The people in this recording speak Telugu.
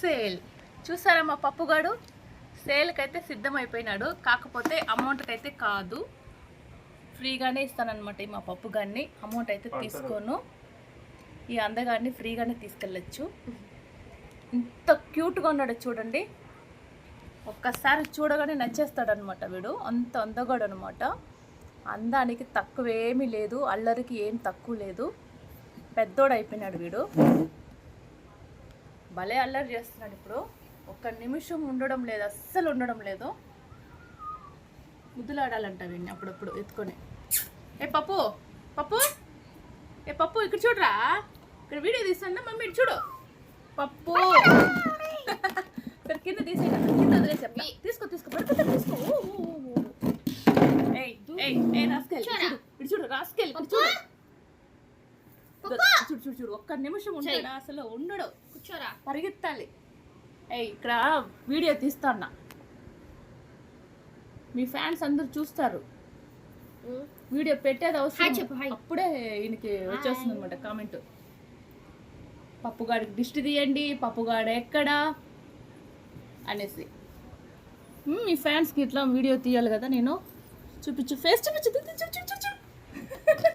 సేల్. చూసారా మా పప్పుగాడు సేల్కి అయితే సిద్ధమైపోయినాడు. కాకపోతే అమౌంట్కి అయితే కాదు. ఫ్రీగానే ఇస్తానన్నమాట ఈ మా పప్పు గారిని అమౌంట్ అయితే తీసుకోను. ఈ అందగాడిని ఫ్రీగానే తీసుకెళ్ళచ్చు. ఇంత క్యూట్గా ఉన్నాడు చూడండి. ఒక్కసారి చూడగానే నచ్చేస్తాడు అనమాట వీడు. అంత అందగాడు అనమాట అందానికి తక్కువేమీ లేదు. అల్లరికి ఏం తక్కువ లేదు. పెద్దోడు అయిపోయినాడు వీడు. భలే అల్లరి చేస్తున్నాడు ఇప్పుడు. ఒక్క నిమిషం ఉండడం లేదు అస్సలు ఉండడం లేదు. ముద్దులాడాలంట వీడిని అప్పుడప్పుడు ఎత్తుకొని. ఏ పప్పు పప్పు? ఏ పప్పు ఇక్కడ చూడరా. ఇక్కడ వీడియో తీస్తాను? మమ్మీ ఇటు చూడు. పప్పు. ఇక్కడ కింద తీసే కింద వదిలేసి తీసుకో తీసుకో పడుకుంటా తీసుకో. ఏయ్ ఏయ్ ఇటు చూడు రాసుకెళ్ళి చూడు. చూడు చూడు చూడు ఒక్క నిమిషం ఉంటాడా అసలు ఉండడు. కూర్చోరా. పరిగెత్తాలి. ఏయ్ ఇక్కడ వీడియో తీస్తాన్నా. మీ ఫ్యాన్స్ అందరూ చూస్తారు. వీడియో పెట్టేది అవసరం. అప్పుడే ఈయనకి వచ్చేస్తుంది అనమాట కామెంట్. పప్పుగాడికి దిష్టి తీయండి పప్పుగాడు ఎక్కడా? అనేసి. మీ ఫ్యాన్స్కి ఇట్లా వీడియో తీయాలి కదా నేను. చూపించు ఫేస్ చూపించు.